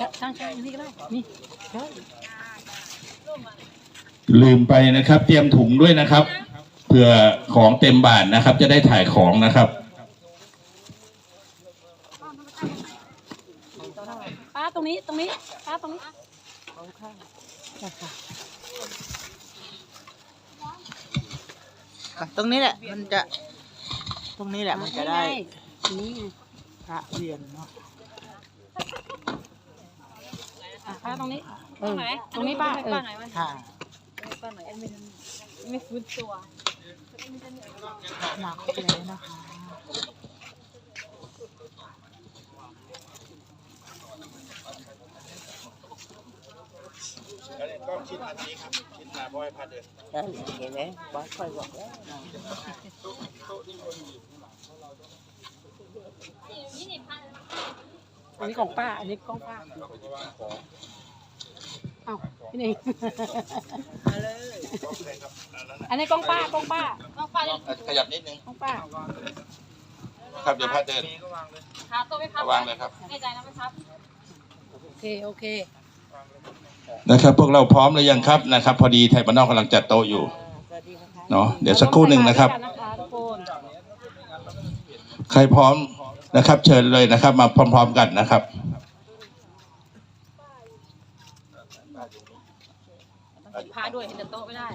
ช่างช่างนี่ก็ได้นี่ได้ลืมไปนะครับ เตรียมถุงด้วยนะครับเผื่อของเต็มบาทนะครับ จะได้ถ่ายของนะครับป้าตรงนี้ตรงนี้ป้าตรงนี้อะตรงนี้แหละ มันจะ ตรงนี้แหละมันจะได้นี่ไงพระเรียนเนาะ อะ ป้าตรงนี้ตรงไหนตรงนี้ป้าเออค่ะไม่ฟื้นตัวหนักเลยนะคะได้เห็นไหมบอสคอยบอกแล้วอันนี้ของป้า อันนี้ของป้าเอาพี่เองอันนี้กล้องป้ากล้องป้ากล้องป้าขยับนิดนึงกล้องป้าครับเดี๋ยวพาเดินหาตัวไหมครับวางเลยครับแน่ใจนะไหมครับโอเคโอเคนะครับ พวกเราพร้อมหรือยังครับนะครับ พอดีไทยบ้านนอกกำลังจัดโต๊ะอยู่สวัสดีนะคะเนาะเดี๋ยวสักครู่หนึ่งนะครับนะคะทุกคนใครพร้อมนะครับ เชิญเลยนะครับ มาพร้อม ๆ กันนะครับ พาด้วยเห็นแต่โต๊ะไม่ได้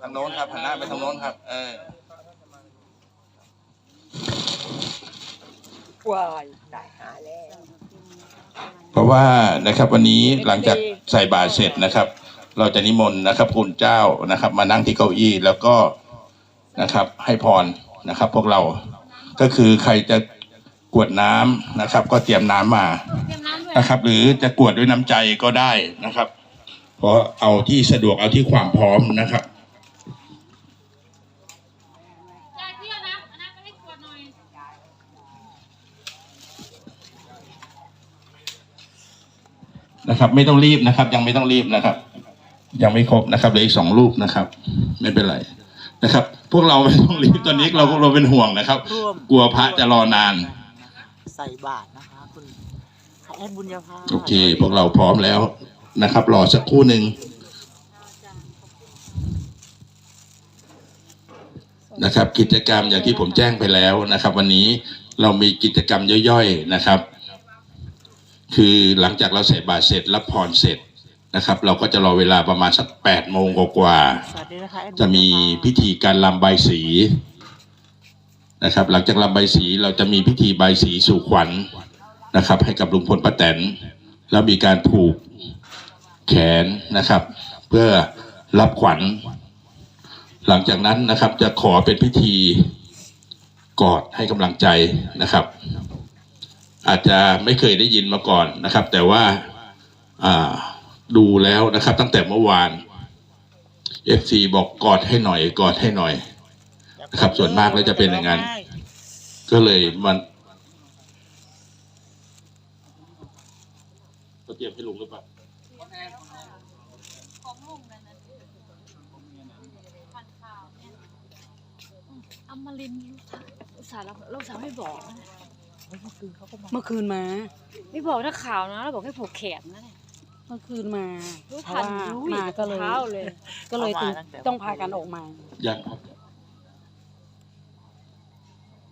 ทางโน้นครับหันหน้าไปทางโน้นครับ เออวายตายหาแล้ว เพราะว่านะครับวันนี้หลังจากใส่บาตรเสร็จนะครับ เราจะนิมนต์นะครับคุณเจ้านะครับ มานั่งที่เก้าอี้แล้วก็นะครับ ให้พรนะครับ พวกเราก็คือใครจะกรวดน้ำนะครับ ก็เตรียมน้ำมาเตรียม น้ำด้วยนะครับ หรือจะกรวดด้วยน้ำใจก็ได้นะครับเพราะเอาที่สะดวกเอาที่ความพร้อมนะครับยายเที่ยวนะอันนั้นก็ให้ขวดหน่อยนะครับ ไม่ต้องรีบนะครับ ยังไม่ต้องรีบนะครับ ยังไม่ครบนะครับเหลืออีกสองรูปนะครับ ไม่เป็นไรนะครับ พวกเราไม่ต้องรีบตอนนี้เราเราเป็นห่วงนะครับร่วมกลัวพระจะรอนาน ใส่บาตรนะคะคุณ แอดบุญญาภาโอเค พวกเราพร้อมแล้วนะครับ รอสักครู่หนึ่งนะครับ กิจกรรมอย่างที่ผมแจ้งไปแล้วนะครับ วันนี้เรามีกิจกรรมย่อยๆนะครับ คือหลังจากเราใส่บาตรเสร็จรับพรเสร็จนะครับ เราก็จะรอเวลาประมาณสักแปดโมงกว่าๆสวัสดีนะคะแอดบุญญาภาจะมีพิธีการลำใบายสีนะครับ หลังจากลำใบายสีเราจะมีพิธีใบายสีสู่ขวัญ นะครับ ให้กับลุงพลป้าแตนแล้วมีการผูกแขนนะครับ เพื่อรับขวัญ หลังจากนั้นนะครับ จะขอเป็นพิธีกอดให้กำลังใจนะครับ อาจจะไม่เคยได้ยินมาก่อนนะครับ แต่ว่าอ่าดูแล้วนะครับ ตั้งแต่เมื่อวานเอฟซีบอกกอดให้หน่อย กอดให้หน่อยนะครับ ส่วนมากแล้วจะเป็นอย่างนั้น ก็เลยมันเขาเตรียมให้ลุงหรือเปล่าของลุงนั่นนะพันข้าวเนี่ยอมรินทร์ลูกสาวเราลูกสาวไม่บอกนะเมื่อคืนเขาก็มาเมื่อคืนมา ไม่บอกนักข่าวนะแล้วบอกให้ผูกแขนนะเนี่ยเมื่อคืนมารู้เพทัราะนว่ารู้มาก็เลยเช้าเลย ก็เลยต้องต้องพากันออกมา ยังครับ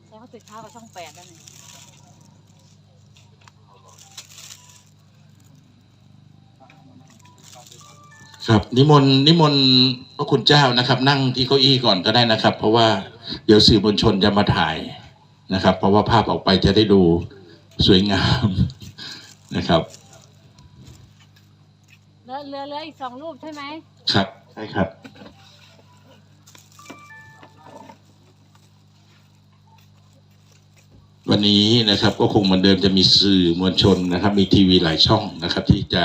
ใช่เขาตื่นเช้ากับช่องแปดแล้วเนี่ย ครับนิมนต์นิมนต์พระคุณเจ้านะครับ นั่งที่เก้าอี้ก่อนก็ได้นะครับ เพราะว่าเดี๋ยวสื่อมวลชนจะมาถ่ายนะครับ เพราะว่าภาพออกไปจะได้ดูสวยงามนะครับเหลือเหลือเหลืออีกสองรูปใช่ไหมครับใช่ครับ วันนี้นะครับก็คงเหมือนเดิมจะมีสื่อมวลชนนะครับ มีทีวีหลายช่องนะครับ ที่จะ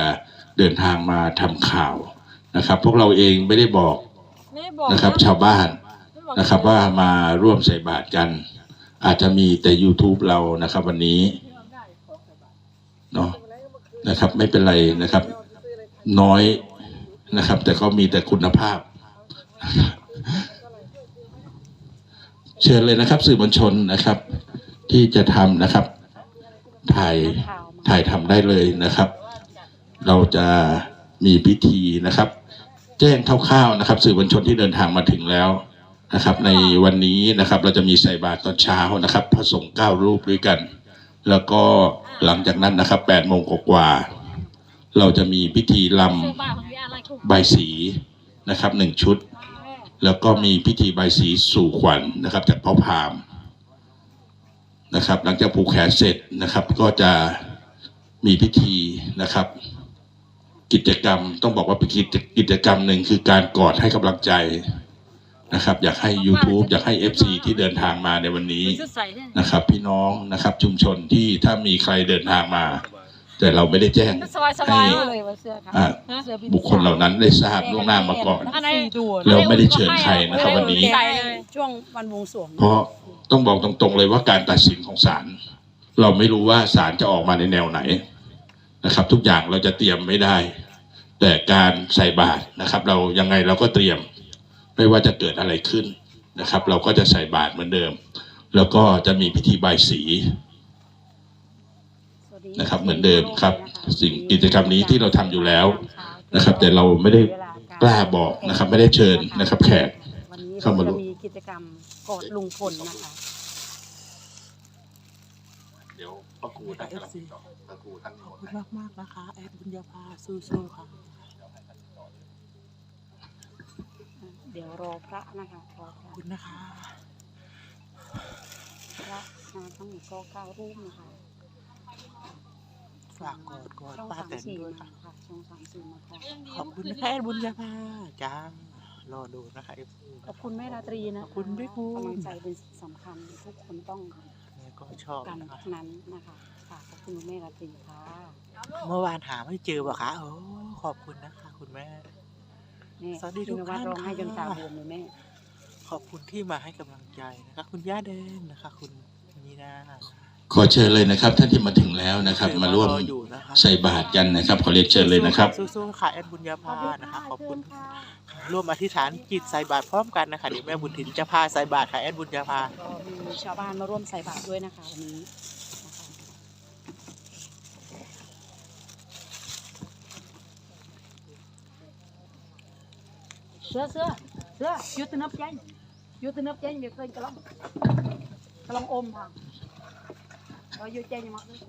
เดินทางมาทำข่าว นะครับ พวกเราเองไม่ได้บอกไม่ได้บอกนะครับ ชาวบ้านไม่บอกนะครับ ว่ามาร่วมใส่บาตรกัน อาจจะมีแต่ YouTube เรานะครับ วันนี้เนาะนะครับ ไม่เป็นไรนะครับ น้อยนะครับ แต่ก็มีแต่คุณภาพ เชิญเลยนะครับ สื่อมวลชนนะครับ ที่จะทำนะครับ ถ่ายนักข่าวมาถ่ายทำได้เลยนะครับ เราจะมีพิธีนะครับ แจ้งคร่าวๆนะครับ สื่อมวลชนที่เดินทางมาถึงแล้วนะครับ ในวันนี้นะครับ เราจะมีใส่บาตรตอนเช้านะครับพระสงฆ์เก้ารูปด้วยกัน แล้วก็หลังจากนั้นนะครับแปดโมงกว่าเราจะมีพิธีลำใบสีนะครับหนึ่งชุด แล้วก็มีพิธีใบสีสู่ขวัญนะครับ จากพ่อพามนะครับ หลังจากผูกแขนเสร็จนะครับ ก็จะมีพิธีนะครับ กิจกรรม ต้องบอกว่าเป็นกิจกิจกรรมหนึ่งคือการกอดให้กำลังใจนะครับ อยากให้ YouTube อยากให้ FC ที่เดินทางมาในวันนี้ชุดใส่เนี่ยนะครับ พี่น้องนะครับชุมชนที่ถ้ามีใครเดินทางมา แต่เราไม่ได้แจ้งสบายสบายให้เลยว่าเสื้อค่ะอ่าเสื้อบินบุคคลเหล่านั้นได้ทราบล่วงหน้ามาก่อนอันไหนด่วนเราไม่ได้เชิญใครนะครับวันนี้ใส่เลยช่วงวันบวงสรวงเพราะต้องบอกตรงๆเลยว่าการตัดสินของศาลเราไม่รู้ว่าศาลจะออกมาในแนวไหน นะครับ ทุกอย่างเราจะเตรียมไม่ได้ แต่การใส่บาตรนะครับ เรายังไงเราก็เตรียมไม่ว่าจะเกิดอะไรขึ้นนะครับ เราก็จะใส่บาตรเหมือนเดิม แล้วก็จะมีพิธีบายสีนะครับ เหมือนเดิมครับ สิ่งกิจกรรมนี้ที่เราทำอยู่แล้วนะครับ แต่เราไม่ได้กล้าบอกนะครับ ไม่ได้เชิญนะครับ แขกเข้ามาร่จะวมมีกิจกรรมกอดลุงพลนะคะ เดี๋ยวพระครูท่านกำลังติดต่อพระครูท่านขอบคุณมากมากๆนะคะ แอดบุญญาภาสู้ๆค่ะ เดี๋ยวรอพระนะคะรอพขอระบคุณนะคะ พระมาทั้งหมดก็เก้ารูปนะคะฝากกอดกอดช่องป้าสามแตนสี่ด้วยมาค่ะ ค่ะช่องสามสี่มาค่ะขอบคุณนะคะแอดบุญญาภาจ้ารอดูนะคะเอฟซี ขอบคุณแม่ราตรีนะขอบคุณด้วยคุณ กำลังใจเป็นสิ่งสำคัญทุกคนต้องแม่ ก็ชอบกันนะคะทั้งนั้นนะคะค่ะขอบคุณแม่ราตรีค่ะเมื่อวานหาไม่เจอป่ะคะโอ้ขอบคุณนะคะ คุณแม่ นี่สวัสดีทุกพี่นวัดท่านร้องให้จนค่ะตาบวมเลยแม่ขอบคุณที่มาให้กำลังใจนะคะ คุณย่าแดงนะคะ คุณมีนา ขอเชิญเลยนะครับ ท่านที่มาถึงแล้วนะครับ มาร่วมออยู่นะคะใส่บาตรกันนะครับ ขอเรียนเชิญเลยนะครับสู้ๆค่ะแอดบุญญาภานะคะขอบคุณร่วมอธิษฐานจิตใส่บาตรพร้อมกันนะคะเดี๋ยวแม่บุญถินจะพาใส่บาตรค่ะแอดบุญญาภาก็มีชาวบ้านมาร่วมใส่บาตรด้วยนะคะวันนี้นะคะเสื้อเสื้อเสื้อยุตินับใจยุตินับใจเดี๋ยวเคยกระลองกระลองอมค่ะ เรายุติใจยังมาด้วย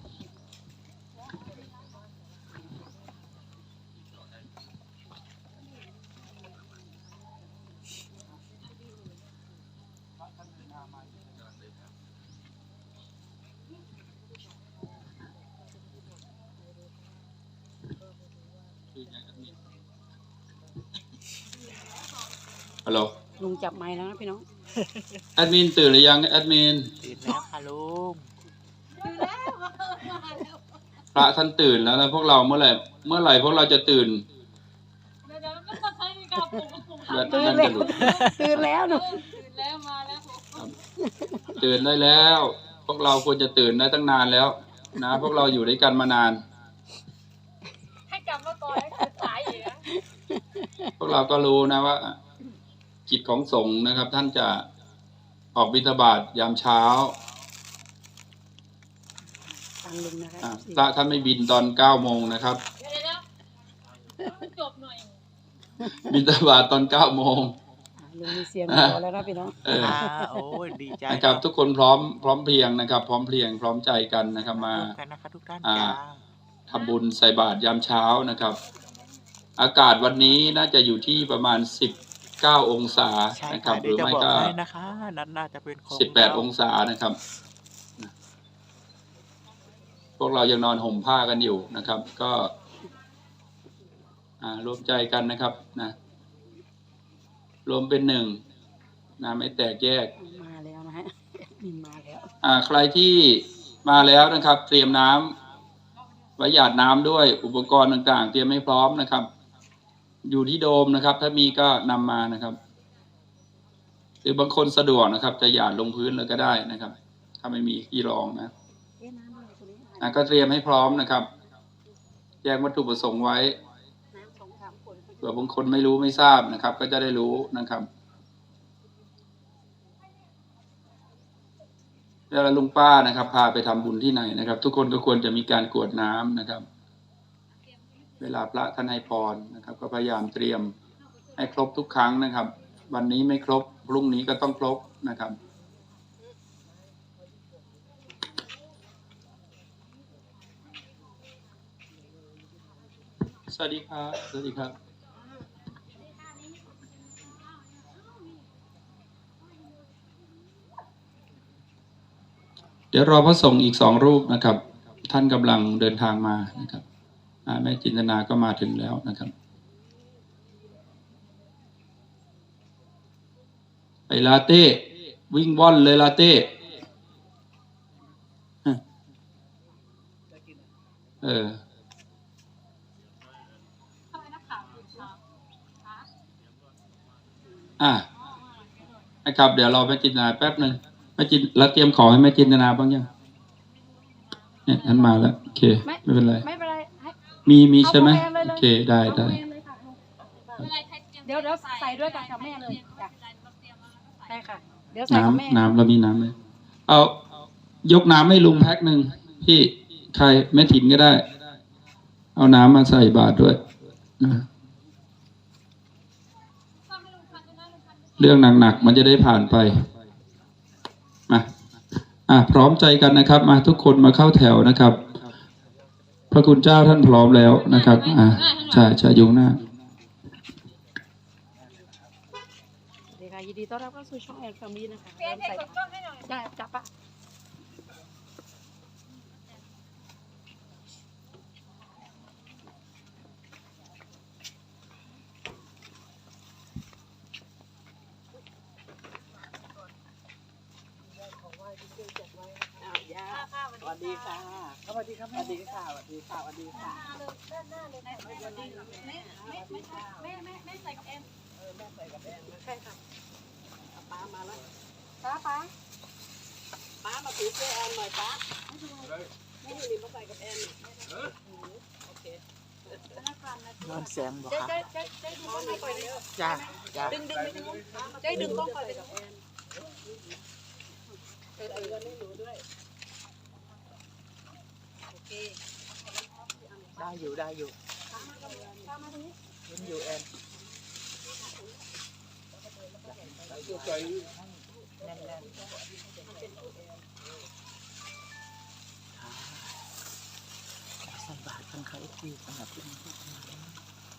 ฮัลโหลลุงจับไม้แล้วนะพี่น้อง แอดมินตื่นหรือยังแอดมิน ตื่นแล้วค่ะลุง พระท่านตื่นแล้วนะพวกเราเมื่อไหร่เมื่อไหร่พวกเราจะตื่นเดี๋ยวเดี๋ยวไม่ต้องใช้กับผมผมแบตตื่นแบตแล้จะวหลุดตื่นแล้วหนูตื่นแล้วมาแล้วผมตื่นได้แล้ว พวกเราควรจะตื่นได้ตั้งนานแล้ว นะ พวกเราอยู่ด้วยกันมานาน ให้กลับมาก่อนให้ตื่นสายอีกนะพวกเราก็รู้นะว่ากิจของสงฆ์นะครับ ท่านจะออกบิณฑบาตยามเช้าฟั งลุงนะคะอะพระท่านไม่บินตอนเก้าโมงนะครับ เดี๋ยวเดี๋ยวเดี๋ยวจบหน่อย บิณฑบาตตอนเก้าโมงอะลุงมีเสียงพอแล้วนะพี่น้องเออ อ่าโอ้ยดีใจนะครับทุกคนพร้อมพร้อมเพรียงนะครับ พร้อมเพรียงพร้อมใจกันนะครับมาร่วมกันนะคะทุกท่านอ่า จ้าทำบุญใส่บาตรยามเช้านะครับ อากาศวันนี้น่าจะอยู่ที่ประมาณ 19 องศาใช่นะครัค่ะบหเดี๋ยรืวอจะไม่บอกก็ ให้นะคะ นั่นน่าจะเป็นของ18 องศานะครับพ วกเรายังนอนห่มผ้ากันอยู่นะครับ ก็อ่ารวมใจกันนะครับนะรวมเป็นหนึ่งนะไม่แตกแยกมาแล้วนะฮะมินมาแล้วอ่าใครที่มาแล้วนะครับ เตรียมน้ำไว้หยาดน้ำด้วยอุปกรณ์ต่างๆ เตรียมให้พร้อมนะครับ อยู่ที่โดมนะครับ ถ้ามีก็นำมานะครับหรือบางคนสะดวกนะครับ จะหยาดลงพื้นเลยก็ได้นะครับ ถ้าไม่มีที่รองนะเอ๊ะน้ำอะไรตัว นะก็เตรียมให้พร้อมนะครับแจ้งวัตถุประสงค์ไว้เผื่อบางคนไม่รู้ไม่ทราบนะครับ ก็จะได้รู้นะครับเวลาลุงป้านะครับ พาไปทำบุญที่ไหนนะครับ ทุกคนก็ควรจะมีการกรวดน้ำนะครับ เวลาพระท่านให้พรนะครับ ก็พยายามเตรียมให้ครบทุกครั้งนะครับ วันนี้ไม่ครบพรุ่งนี้ก็ต้องครบนะครับ สวัสดีครับ สวัสดีครับ เดี๋ยวรอพระสงฆ์อีกสองรูปนะครับ ท่านกำลังเดินทางมานะครับแม่จินตนาก็มาถึงแล้วนะครับ ไปลาเต้ วิ่งว่อนเลยลาเต้เออ อะนะครับ เดี๋ยวรอแม่จินตนาแป๊บหนึ่งแม่จินแล้วเตรียมของให้แม่จินตนาบ้างยังเนี่ยท่านมาแล้วโอเค ไม่เป็นไรไม่เป็นไรให้มีมีใช่ไหมเอาของแม่เลยเลยโอเคได้ได้เอาเองเลยค่ะเดี๋ยวเดี๋ยวใส่ด้วยกันกับแม่เลยจ้ะใช่ค่ะเดี๋ยวใส่กับแม่น้ำน้ำเรามีน้ำเลยเอายกน้ำให้ลุงแพ็คหนึ่งพี่ใครแม่ถิ่นก็ได้ เอาน้ำมาใส่บาตรด้วยนะ เรื่องหนักๆมันจะได้ผ่านไปมาอะพร้อมใจกันนะครับ มาทุกคนมาเข้าแถวนะครับ พระคุณเจ้าท่านพร้อมแล้วนะครับ อะใช่ใช่ยุงหน้าสวัสดีค่ะยินดีต้อนรับเข้าสู่ช่องแอนแฟมิลี่นะคะเริ่มใส่บาตรได้จับปะ สวัสดีค่ะ สวัสดีครับสวัส ดีค่ะสวัสดีค่ะสวัสดีค่ะป้าป้าป้ามาถือเสื้อแอนหน่อยป้าย้อนแสงบอกเจ๊ค่ะเจ๊เจ๊เจ๊ดูกล้องให้ก่อนเลยจ้าจ้าดึงดึงดึงเจ๊ดึงกล้องก่อนเลย ได้อยู่ได้อยู่เห็นอยู่แอนแน่นๆใส่บาตรกันค่ะไอ้คุยสำหรับที่นี่